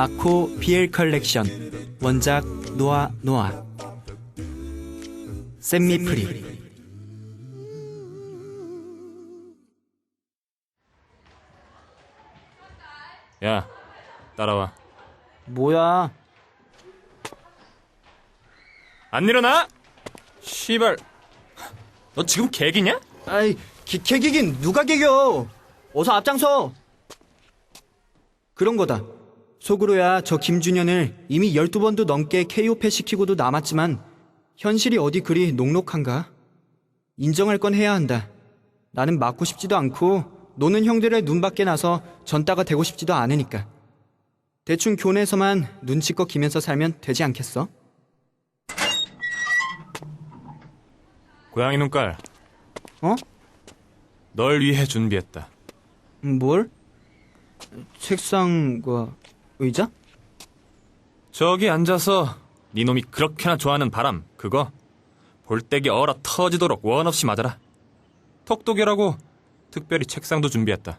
아코 BL 컬렉션 원작 노아 노아 샘미프리 야, 따라와. 뭐야 안 일어나? 씨발. 너 지금 개기냐? 아이 기, 개기긴 누가 개겨 어서 앞장서 그런 거다 속으로야 저 김준현을 이미 12번도 넘게 KO패 시키고도 남았지만 현실이 어디 그리 녹록한가 인정할 건 해야 한다 나는 맞고 싶지도 않고 노는 형들의 눈밖에 나서 전따가 되고 싶지도 않으니까 대충 교내에서만 눈치껏 기면서 살면 되지 않겠어? 고양이 눈깔, 어? 널 위해 준비했다. 뭘? 책상과 의자? 저기 앉아서 네 놈이 그렇게나 좋아하는 바람, 그거 볼때기 얼어 터지도록 원 없이 맞아라. 톡톡이라고 특별히 책상도 준비했다.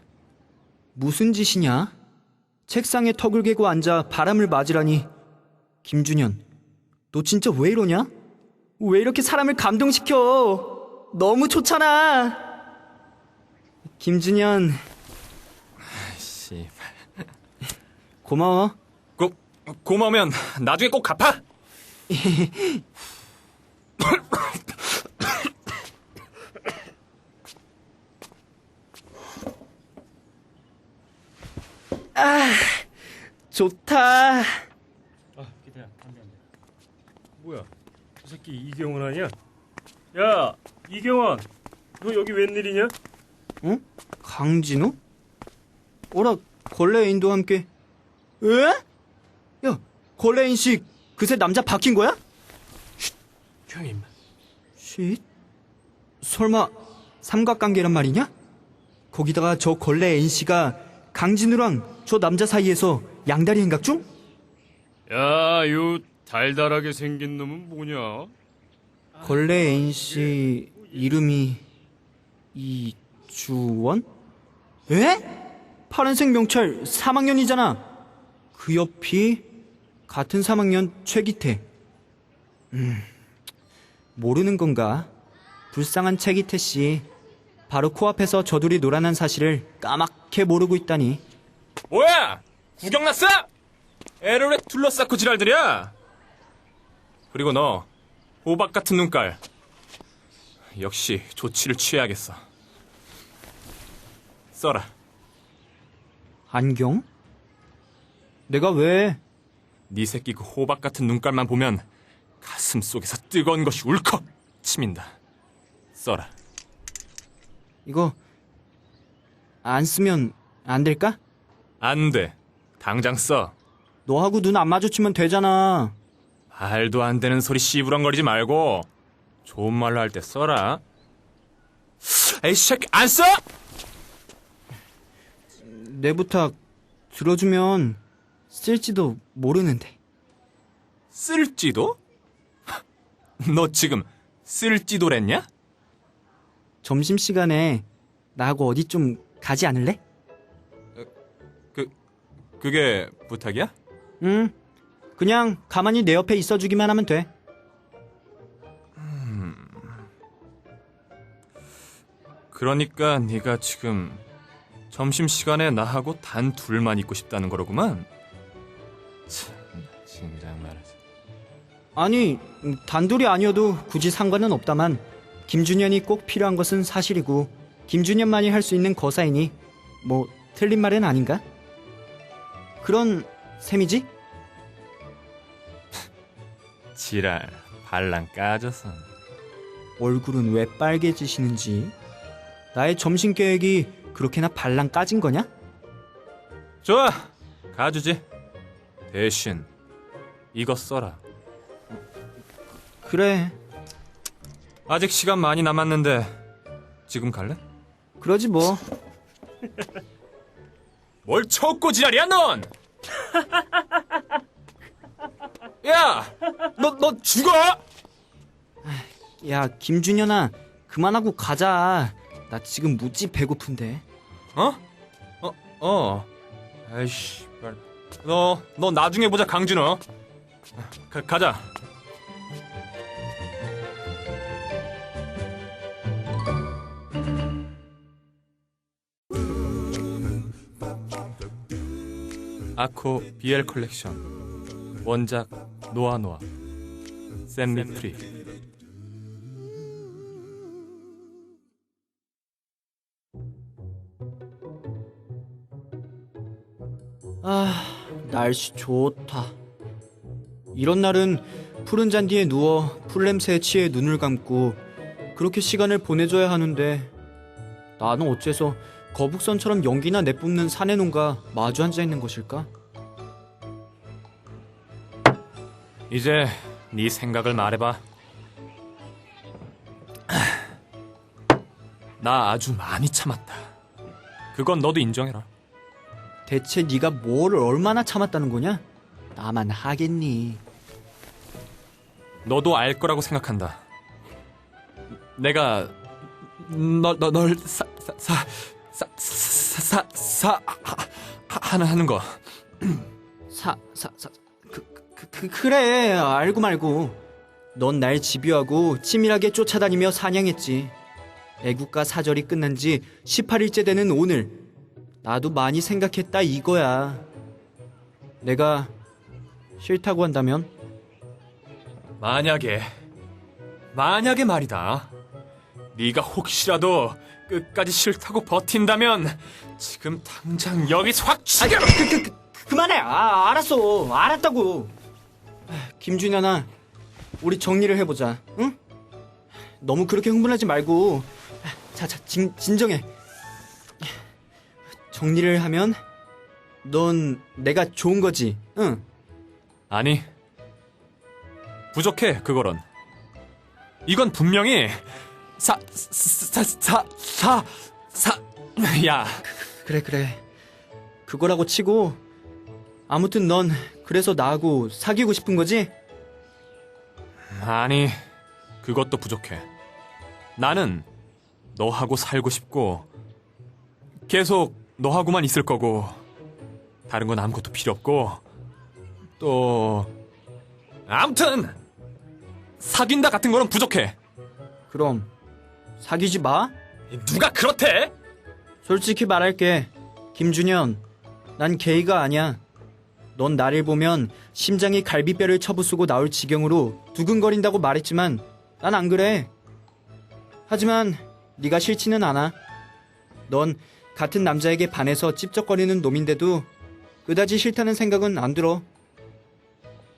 무슨 짓이냐? 책상에 턱을 개고 앉아 바람을 맞으라니. 김준현, 너 진짜 왜 이러냐? 왜 이렇게 사람을 감동시켜? 너무 좋잖아. 김준현, 씨발. 고마워. 고, 고마우면 나중에 꼭 갚아! 좋다. 아, 기다려. 안 돼, 안 돼. 뭐야? 저 새끼 이경원 아니야? 야, 이경원. 너 여기 웬일이냐? 어? 강진우? 어라, 걸레 인도 함께. 에? 야, 걸레인 씨 그새 남자 바뀐 거야? 형님. 쉿? 설마 삼각관계란 말이냐? 거기다가 저 걸레 NC가 강진우랑 저 남자 사이에서 양다리 행각 중? 야, 요 달달하게 생긴 놈은 뭐냐? 걸레 NC 이름이 이주원? 에? 파란색 명찰 3학년이잖아. 그 옆이 같은 3학년 최기태. 음, 모르는 건가? 불쌍한 최기태 씨. 바로 코앞에서 저 둘이 놀아난 사실을 까맣게 모르고 있다니. 뭐야! 구경 났어? 애를 왜 둘러싸고 지랄들이야? 그리고 너, 호박 같은 눈깔. 역시 조치를 취해야겠어. 써라. 안경? 내가 왜? 네 새끼 그 호박 같은 눈깔만 보면 가슴 속에서 뜨거운 것이 울컥 치민다. 써라. 이거 안 쓰면 안 될까? 안 돼. 당장 써. 너하고 눈 안 마주치면 되잖아. 말도 안 되는 소리 씨부렁거리지 말고 좋은 말로 할 때 써라. 에이 새끼 안 써? 내 부탁 들어주면 쓸지도 모르는데. 쓸지도? 너 지금 쓸지도랬냐? 점심시간에 나하고 어디 좀 가지 않을래? 그 그게 부탁이야? 응. 그냥 가만히 내 옆에 있어주기만 하면 돼. 그러니까 네가 지금 점심 시간에 나하고 단 둘만 있고 싶다는 거로구만. 말하지. 아니, 음, 단둘이 아니어도 굳이 상관은 없다만, 김준현이 꼭 필요한 것은 사실이고, 김준현만이 할 수 있는 거사이니, 뭐, 틀린 말은 아닌가? 그런 셈이지? 지랄, 발랑 까져서. 얼굴은 왜 빨개지시는지. 나의 점심 계획이 그렇게나 발랑 까진 거냐? 좋아, 가주지. 대신 이거 써라. 그래, 아직 시간 많이 남았는데 지금 갈래? 그러지 뭐. 뭘 쳤고 지랄이야 넌! 야, 너 너 죽어! 야, 김준현아, 그만하고 가자. 나 지금 무지 배고픈데. 어? 어, 어. 아이씨, 말 너, 너 나중에 보자, 강진호. 가, 가자. 아코 BL 컬렉션 원작 노아노아 샘 리 프리 아, 날씨 좋다. 이런 날은 푸른 잔디에 누워 풀냄새에 취해 눈을 감고 그렇게 시간을 보내줘야 하는데 나는 어째서 거북선처럼 연기나 내뿜는 사내놈과 마주 앉아 있는 것일까? 이제 네 생각을 말해봐 나 아주 많이 참았다 그건 너도 인정해라 대체 네가 뭐를 얼마나 참았다는 거냐? 나만 하겠니? 너도 알 거라고 생각한다. 내가 너널사 사 사 사 사 사 하나 하는 거 사, 사, 사, 그, 그, 그, 그래, 알고 말고. 넌 날 집요하고 치밀하게 쫓아다니며 사냥했지. 애국가 사절이 끝난 지 18일째 되는 오늘. 나도 많이 생각했다 이거야. 내가 싫다고 한다면? 만약에 만약에 말이다. 네가 혹시라도 끝까지 싫다고 버틴다면 지금 당장 여기서 확 죽여. 그, 그, 그, 그만해. 아, 알았어. 알았다고. 아, 김준현아, 우리 정리를 해보자. 응? 너무 그렇게 흥분하지 말고. 아, 자, 자, 진, 진정해. 정리를 하면 넌 내가 좋은 거지. 응. 아니 부족해 그거론. 이건 분명히 사 사 사 사 사 야 그래, 그래. 그거라고 치고 아무튼 넌 그래서 나하고 사귀고 싶은 거지? 아니, 그것도 부족해. 나는 너하고 살고 싶고, 계속 너하고만 있을 거고, 다른 건 아무것도 필요 없고, 또, 아무튼! 사귄다 같은 거는 부족해. 그럼 사귀지 마. 누가 그렇대? 솔직히 말할게. 김준현, 난 게이가 아니야. 넌 나를 보면 심장이 갈비뼈를 쳐부수고 나올 지경으로 두근거린다고 말했지만 난 안 그래. 하지만 네가 싫지는 않아. 넌 같은 남자에게 반해서 찝쩍거리는 놈인데도 그다지 싫다는 생각은 안 들어.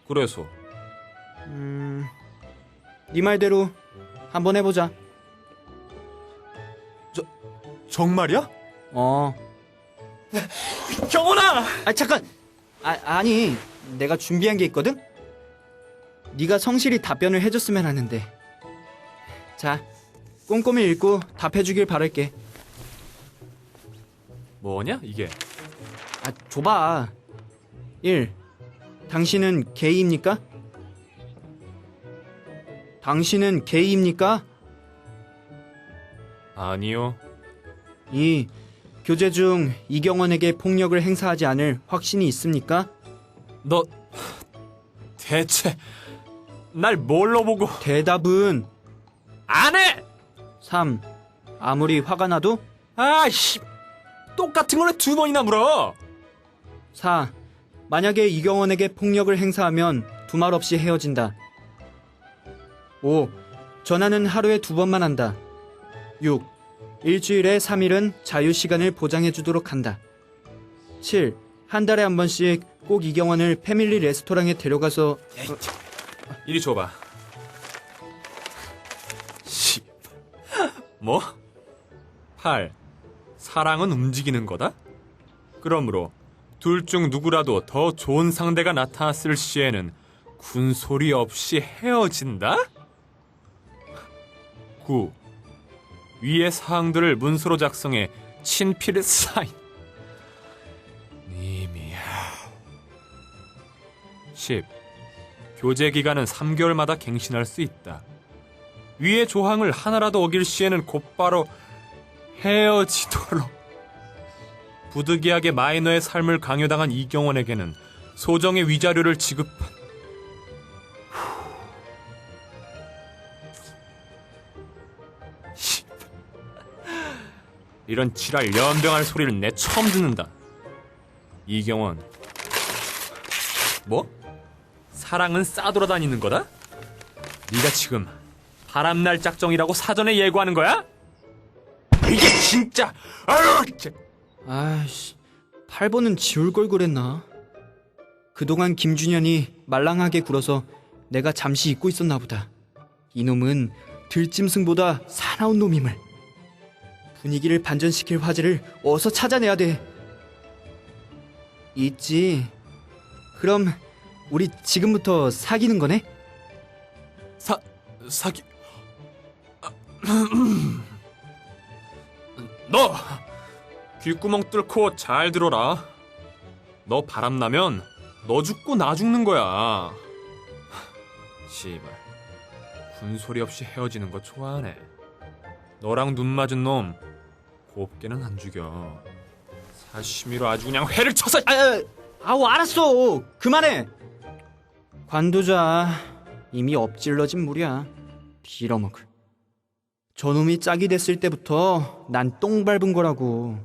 그래서, 음, 네 말대로 한번 해보자. 정말이야? 어. 경훈아! 아 잠깐. 아 아니 내가 준비한 게 있거든. 네가 성실히 답변을 해줬으면 하는데. 자, 꼼꼼히 읽고 답해주길 바랄게. 뭐냐, 이게? 아 줘봐. 1. 당신은 게이입니까? 당신은 게이입니까? 아니요. 2. 교제 중 이경원에게 폭력을 행사하지 않을 확신이 있습니까? 너, 대체, 날 뭘로 보고, 대답은 안 해! 3. 아무리 화가 나도 아씨 똑같은 걸두 번이나 물어 4. 만약에 이경원에게 폭력을 행사하면 두말 없이 헤어진다. 5. 전화는 하루에 두 번만 한다. 6. 일주일에 3일은 자유시간을 보장해주도록 한다. 7. 한 달에 한 번씩 꼭 이경원을 패밀리 레스토랑에 데려가서 이리 줘봐 10 뭐? 8 사랑은 움직이는 거다? 그러므로 둘 중 누구라도 더 좋은 상대가 나타났을 시에는 군소리 없이 헤어진다? 9 위의 사항들을 문서로 작성해 친필 사인 님이야 10. 교제 기간은 3개월마다 갱신할 수 있다. 위의 조항을 하나라도 어길 시에는 곧바로 헤어지도록 부득이하게 마이너의 삶을 강요당한 이경원에게는 소정의 위자료를 지급한 씨. 이런 지랄 연병할 소리를 내 처음 듣는다. 이경원. 뭐? 사랑은 싸돌아다니는 거다? 네가 지금 바람날 짝정이라고 사전에 예고하는 거야? 이게 진짜 아유. 아이씨, 8번은 지울 걸 그랬나? 그동안 김준현이 말랑하게 굴어서 내가 잠시 잊고 있었나 보다. 이놈은 들짐승보다 사나운 놈임을. 분위기를 반전시킬 화제를 어서 찾아내야 돼. 있지. 그럼 우리 지금부터 사귀는 거네? 사 사기 아, 너 귓구멍 뚫고 잘 들어라 너 바람 나면 너 죽고 나 죽는 거야 씨발 군소리 없이 헤어지는 거 좋아하네 너랑 눈 맞은 놈 곱게는 안 죽여 사시미로 아주 그냥 회를 쳐서 아, 아, 아우 알았어. 그만해. 관도자 이미 엎질러진 물이야. 빌어먹을. 저놈이 짝이 됐을 때부터 난 똥 밟은 거라고.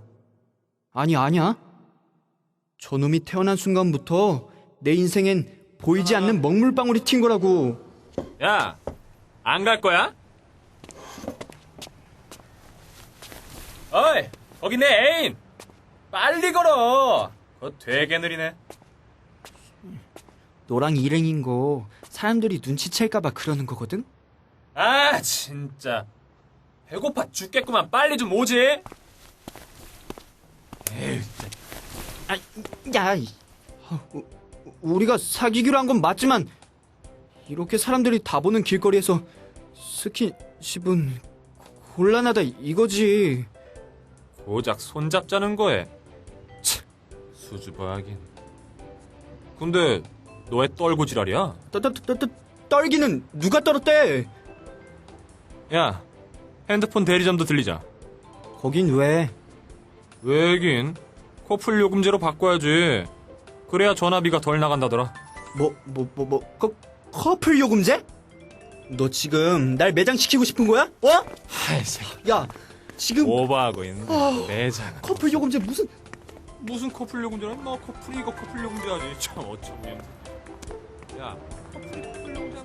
아니 아니야. 저놈이 태어난 순간부터 내 인생엔 보이지 않는 먹물방울이 튄 거라고. 야, 안 갈 거야? 어이, 거기 내 애인! 빨리 걸어! 그거 되게 느리네. 너랑 일행인 거 사람들이 눈치챌까봐 그러는 거거든. 아, 진짜. 배고파 죽겠구만. 빨리 좀 오지? 에휴, 진짜. 아, 야, 우- 우리가 사귀기로 한 건 맞지만 이렇게 사람들이 다 보는 길거리에서 스킨십은 곤란하다 이거지. 고작 손잡자는 거에. 참, 수줍어하긴. 근데, 너왜 떨고 지랄이야? 떠, 떠, 떠, 떠, 떨기는 누가 떨었대? 야, 핸드폰 대리점도 들리자. 거긴 왜? 왜긴? 커플 요금제로 바꿔야지. 그래야 전화비가 덜 나간다더라. 뭐, 뭐, 뭐, 뭐, 커, 커플 요금제? 너 지금 날 매장시키고 싶은 거야? 어? 아이, 새끼. 야, 지금 오버하고 있는 어. 매장. 커플 요금제 무슨 무슨 커플 요금제는 너 커플 이거 커플 요금제 하지. 참 없네. 야, 커플 커플 요금제.